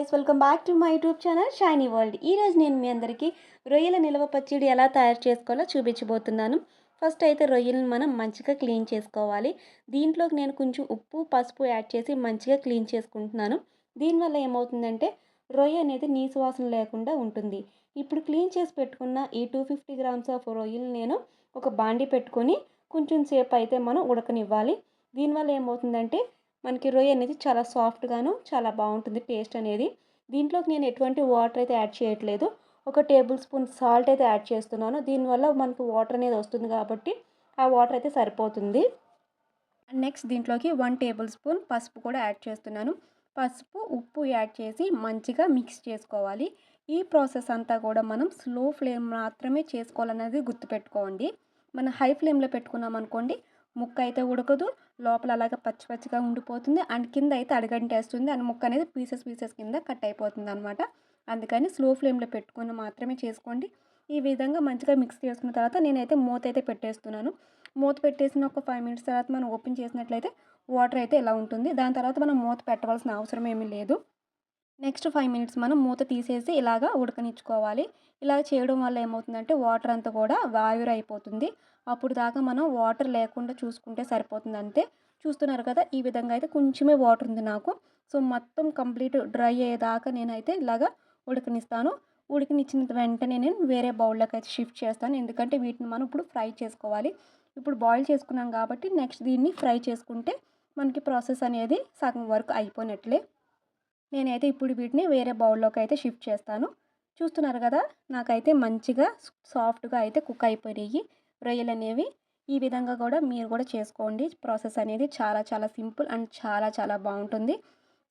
Guys welcome back to my YouTube channel Shiny World ఈరోజు నేను మీ అందరికీ రొయ్యల నిల్వ పచ్చడి ఎలా తయారు చేసుకోవాలో చూపించబోతున్నాను. ఫస్ట్ అయితే రొయ్యలను మనం మంచిగా క్లీన్ చేసుకోవాలి. దీంట్లోకి నేను కొంచెం ఉప్పు పసుపు యాడ్ చేసి మంచిగా క్లీన్ చేసుకుంటున్నాను. దీనివల్ల ఏమవుతుందంటే రొయ్య అనేది నీసు వాసన లేకుండా ఉంటుంది. ఇప్పుడు క్లీన్ చేసి పెట్టుకున్న ఈ టూ ఫిఫ్టీ గ్రామ్స్ ఆఫ్ రొయ్యలు నేను ఒక బాండి పెట్టుకొని కొంచెం సేపు అయితే మనం ఉడకనివ్వాలి. దీనివల్ల ఏమవుతుందంటే మనకి రొయ్య అనేది చాలా సాఫ్ట్గాను చాలా బాగుంటుంది టేస్ట్ అనేది. దీంట్లోకి నేను ఎటువంటి వాటర్ అయితే యాడ్ చేయట్లేదు. ఒక టేబుల్ స్పూన్ సాల్ట్ అయితే యాడ్ చేస్తున్నాను. దీనివల్ల మనకు వాటర్ అనేది వస్తుంది కాబట్టి ఆ వాటర్ అయితే సరిపోతుంది. నెక్స్ట్ దీంట్లోకి వన్ టేబుల్ స్పూన్ పసుపు కూడా యాడ్ చేస్తున్నాను. పసుపు ఉప్పు యాడ్ చేసి మంచిగా మిక్స్ చేసుకోవాలి. ఈ ప్రాసెస్ అంతా కూడా మనం స్లో ఫ్లేమ్ మాత్రమే చేసుకోవాలనేది గుర్తుపెట్టుకోండి. మనం హై ఫ్లేమ్లో పెట్టుకున్నాం అనుకోండి ముక్క అయితే ఉడకదు లోపల అలాగే పచ్చి పచ్చిగా ఉండిపోతుంది. అండ్ కింద అయితే అడగంటేస్తుంది. అండ్ ముక్క అనేది పీసెస్ పీసెస్ కింద కట్ అయిపోతుంది అనమాట అందుకని స్లో ఫ్లేమ్లో పెట్టుకుని మాత్రమే చేసుకోండి. ఈ విధంగా మంచిగా మిక్స్ చేసుకున్న తర్వాత నేనైతే మూత అయితే పెట్టేస్తున్నాను. మూత పెట్టేసిన ఒక ఫైవ్ మినిట్స్ తర్వాత మనం ఓపెన్ చేసినట్లయితే వాటర్ అయితే ఎలా ఉంటుంది. దాని తర్వాత మనం మూత పెట్టవలసిన అవసరం ఏమీ లేదు. నెక్స్ట్ ఫైవ్ మినిట్స్ మనం మూత తీసేసి ఇలాగా ఉడకనిచ్చుకోవాలి. ఇలా చేయడం వల్ల ఏమవుతుందంటే వాటర్ అంతా కూడా వాయురు అయిపోతుంది అప్పుడు దాకా మనం వాటర్ లేకుండా చూసుకుంటే సరిపోతుంది అంతే. చూస్తున్నారు కదా ఈ విధంగా అయితే కొంచెమే వాటర్ ఉంది నాకు. సో మొత్తం కంప్లీట్ డ్రై అయ్యేదాకా నేనైతే ఇలాగా ఉడకనిస్తాను. ఉడికినిచ్చిన వెంటనే నేను వేరే బౌల్లోకి అయితే షిఫ్ట్ చేస్తాను. ఎందుకంటే వీటిని మనం ఇప్పుడు ఫ్రై చేసుకోవాలి. ఇప్పుడు బాయిల్ చేసుకున్నాం కాబట్టి నెక్స్ట్ దీన్ని ఫ్రై చేసుకుంటే మనకి ప్రాసెస్ అనేది సగం వరకు అయిపోయినట్లే. నేనైతే ఇప్పుడు వీటిని వేరే బౌల్లోకి అయితే షిఫ్ట్ చేస్తాను. చూస్తున్నారు కదా నాకైతే మంచిగా సాఫ్ట్గా అయితే కుక్ అయిపోయినాయి రొయ్యలు అనేవి ఈ విధంగా కూడా మీరు కూడా చేసుకోండి. ప్రాసెస్ అనేది చాలా చాలా సింపుల్ అండ్ చాలా చాలా బాగుంటుంది.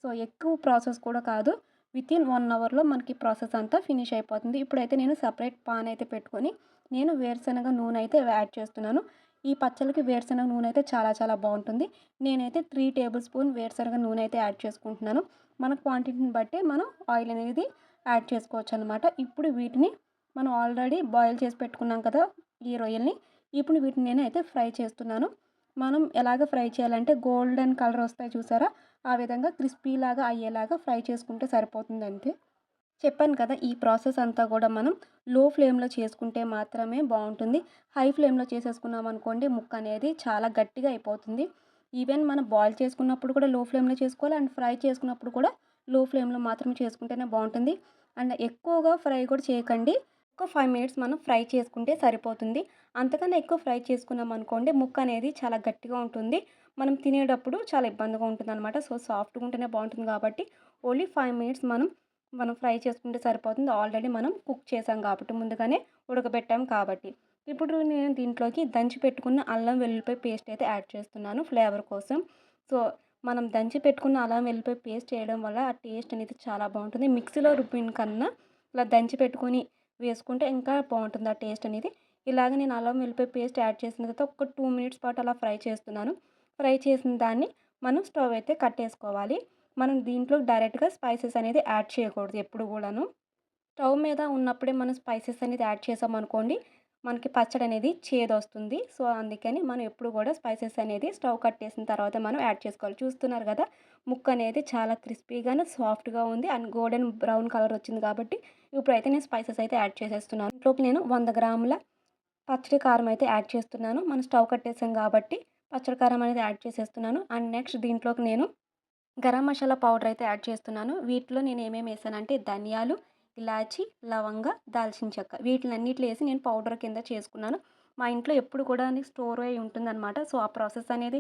సో ఎక్కువ ప్రాసెస్ కూడా కాదు. విత్ ఇన్ వన్ అవర్లో మనకి ప్రాసెస్ అంతా ఫినిష్ అయిపోతుంది. ఇప్పుడైతే నేను సపరేట్ పాన్ అయితే పెట్టుకొని నేను వేరుశనగ నూనె అయితే యాడ్ చేస్తున్నాను. ఈ పచ్చళ్ళకి వేరుశనగ నూనె అయితే చాలా చాలా బాగుంటుంది. నేనైతే త్రీ టేబుల్ స్పూన్ వేరుశనగ నూనె అయితే యాడ్ చేసుకుంటున్నాను. మన క్వాంటిటీని బట్టి మనం ఆయిల్ అనేది యాడ్ చేసుకోవచ్చు అనమాట ఇప్పుడు వీటిని మనం ఆల్రెడీ బాయిల్ చేసి పెట్టుకున్నాం కదా ఈ రొయ్యల్ని. ఇప్పుడు వీటిని నేను అయితే ఫ్రై చేస్తున్నాను. మనం ఎలాగ ఫ్రై చేయాలంటే గోల్డెన్ కలర్ వస్తాయి చూసారా? ఆ విధంగా క్రిస్పీలాగా అయ్యేలాగా ఫ్రై చేసుకుంటే సరిపోతుంది అంతే. చెప్పాను కదా ఈ ప్రాసెస్ అంతా కూడా మనం లో ఫ్లేమ్లో చేసుకుంటే మాత్రమే బాగుంటుంది. హై ఫ్లేమ్లో చేసేసుకున్నాం అనుకోండి ముక్క అనేది చాలా గట్టిగా అయిపోతుంది. ఈవెన్ మనం బాయిల్ చేసుకున్నప్పుడు కూడా లో ఫ్లేమ్లో చేసుకోవాలి అండ్ ఫ్రై చేసుకున్నప్పుడు కూడా లో ఫ్లేమ్లో మాత్రమే చేసుకుంటేనే బాగుంటుంది. అండ్ ఎక్కువగా ఫ్రై కూడా చేయకండి. ఒక ఫైవ్ మినిట్స్ మనం ఫ్రై చేసుకుంటే సరిపోతుంది. అంతకన్నా ఎక్కువ ఫ్రై చేసుకున్నాం అనుకోండి ముక్క అనేది చాలా గట్టిగా ఉంటుంది. మనం తినేటప్పుడు చాలా ఇబ్బందిగా ఉంటుంది అనమాట సో సాఫ్ట్గా ఉంటేనే బాగుంటుంది కాబట్టి ఓన్లీ ఫైవ్ మినిట్స్ మనం మనం ఫ్రై చేసుకుంటే సరిపోతుంది. ఆల్రెడీ మనం కుక్ చేసాం కాబట్టి ముందుగానే ఉడకబెట్టాం కాబట్టి. ఇప్పుడు నేను దీంట్లోకి దంచి పెట్టుకున్న అల్లం వెల్లుల్లిపాయ పేస్ట్ అయితే యాడ్ చేస్తున్నాను ఫ్లేవర్ కోసం. సో మనం దంచి పెట్టుకున్న అల్లం వెల్లిపాయ పేస్ట్ చేయడం వల్ల ఆ టేస్ట్ అనేది చాలా బాగుంటుంది. మిక్సీలో రుబ్బిన కన్నా ఇలా దంచి పెట్టుకొని వేసుకుంటే ఇంకా బాగుంటుంది ఆ టేస్ట్ అనేది. ఇలాగ నేను అల్లం వెల్లిపాయ పేస్ట్ యాడ్ చేసిన తర్వాత ఒక టూ మినిట్స్ పాటు అలా ఫ్రై చేస్తున్నాను. ఫ్రై చేసిన దాన్ని మనం స్టవ్ అయితే కట్టేసుకోవాలి. మనం దీంట్లో డైరెక్ట్గా స్పైసెస్ అనేది యాడ్ చేయకూడదు ఎప్పుడు కూడాను. స్టవ్ మీద ఉన్నప్పుడే మనం స్పైసెస్ అనేది యాడ్ చేసామనుకోండి మనకి పచ్చడి అనేది చేదు వస్తుంది. సో అందుకని మనం ఎప్పుడు కూడా స్పైసెస్ అనేది స్టవ్ కట్టేసిన తర్వాత మనం యాడ్ చేసుకోవాలి. చూస్తున్నారు కదా ముక్క అనేది చాలా క్రిస్పీగాను సాఫ్ట్గా ఉంది అండ్ గోల్డెన్ బ్రౌన్ కలర్ వచ్చింది కాబట్టి ఇప్పుడైతే నేను స్పైసెస్ అయితే యాడ్ చేసేస్తున్నాను. ఇంట్లోకి నేను వంద గ్రాముల పచ్చడి కారం అయితే యాడ్ చేస్తున్నాను. మనం స్టవ్ కట్టేసాం కాబట్టి పచ్చడి కారం అనేది యాడ్ చేసేస్తున్నాను. అండ్ నెక్స్ట్ దీంట్లోకి నేను గరం మసాలా పౌడర్ అయితే యాడ్ చేస్తున్నాను. వీటిలో నేను ఏమేమి వేసానంటే ధనియాలు ఇలాచి లవంగ దాల్చిన చెక్క వీటిని వేసి నేను పౌడర్ కింద చేసుకున్నాను. మా ఇంట్లో ఎప్పుడు కూడా స్టోర్ అయి ఉంటుందన్నమాట. సో ఆ ప్రాసెస్ అనేది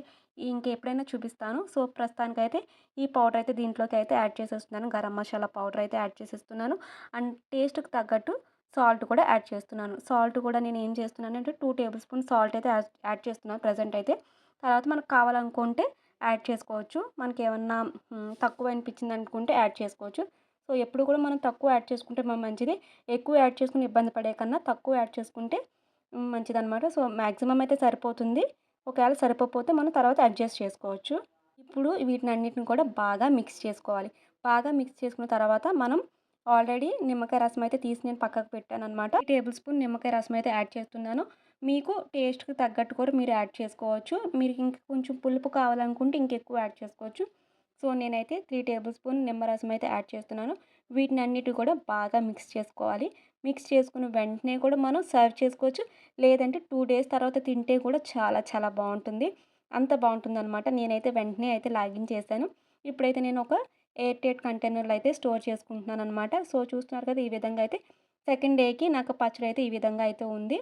ఇంకెప్పుడైనా చూపిస్తాను. సో ప్రస్తుతానికైతే ఈ పౌడర్ అయితే దీంట్లోకి అయితే యాడ్ చేసేస్తున్నాను. గరం మసాలా పౌడర్ అయితే యాడ్ చేసేస్తున్నాను. అండ్ టేస్ట్కి తగ్గట్టు సాల్ట్ కూడా యాడ్ చేస్తున్నాను. సాల్ట్ కూడా నేను ఏం చేస్తున్నాను అంటే టూ టేబుల్ స్పూన్ సాల్ట్ అయితే యాడ్ చేస్తున్నాను ప్రజెంట్ అయితే. తర్వాత మనకు కావాలనుకుంటే యాడ్ చేసుకోవచ్చు. మనకి ఏమన్నా తక్కువ అనిపించింది అనుకుంటే యాడ్ చేసుకోవచ్చు. సో ఎప్పుడు కూడా మనం తక్కువ యాడ్ చేసుకుంటే మనం మంచిది. ఎక్కువ యాడ్ చేసుకుని ఇబ్బంది పడే కన్నా తక్కువ యాడ్ చేసుకుంటే మంచిదనమాట సో మ్యాక్సిమం అయితే సరిపోతుంది. ఒకవేళ సరిపోతే మనం తర్వాత అడ్జస్ట్ చేసుకోవచ్చు. ఇప్పుడు వీటిని అన్నిటిని కూడా బాగా మిక్స్ చేసుకోవాలి. బాగా మిక్స్ చేసుకున్న తర్వాత మనం ఆల్రెడీ నిమ్మకాయ రసం అయితే తీసి నేను పక్కకు పెట్టాను అనమాట టేబుల్ స్పూన్ నిమ్మకాయ రసం అయితే యాడ్ చేస్తున్నాను. మీకు టేస్ట్కి తగ్గట్టు కూడా మీరు యాడ్ చేసుకోవచ్చు. మీరు ఇంకా కొంచెం పులుపు కావాలనుకుంటే ఇంకెక్కువ యాడ్ చేసుకోవచ్చు. సో నేనైతే త్రీ టేబుల్ స్పూన్ నిమ్మరసం అయితే యాడ్ చేస్తున్నాను. వీటిని అన్నిటి కూడా బాగా మిక్స్ చేసుకోవాలి. మిక్స్ చేసుకున్న వెంటనే కూడా మనం సర్వ్ చేసుకోవచ్చు. లేదంటే టూ డేస్ తర్వాత తింటే కూడా చాలా చాలా బాగుంటుంది. అంత బాగుంటుంది అనమాట నేనైతే వెంటనే అయితే లాగిన్ చేశాను. ఇప్పుడైతే నేను ఒక ఎయిర్ టైట్ కంటైనర్లో అయితే స్టోర్ చేసుకుంటున్నాను అనమాట సో చూస్తున్నారు కదా ఈ విధంగా అయితే. సెకండ్ డేకి నాకు పచ్చడి అయితే ఈ విధంగా అయితే ఉంది.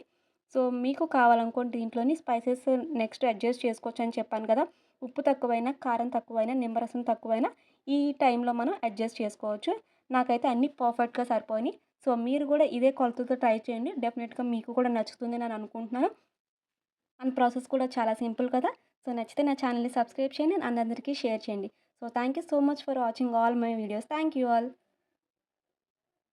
సో మీకు కావాలనుకోండి దీంట్లోని స్పైసెస్ నెక్స్ట్ అడ్జస్ట్ చేసుకోవచ్చు అని చెప్పాను కదా. ఉప్పు తక్కువైనా కారం తక్కువైనా నిమ్మరసం తక్కువైనా ఈ టైంలో మనం అడ్జస్ట్ చేసుకోవచ్చు. నాకైతే అన్నీ పర్ఫెక్ట్గా సరిపోయినాయి. సో మీరు కూడా ఇదే కొలతతో ట్రై చేయండి. డెఫినెట్గా మీకు కూడా నచ్చుతుంది నేను అనుకుంటున్నాను. అండ్ ప్రాసెస్ కూడా చాలా సింపుల్ కదా. సో నచ్చితే నా ఛానల్ని సబ్స్క్రైబ్ చేయండి అండ్ అందరికీ షేర్ చేయండి. So thank you so much for watching all my videos. Thank you all.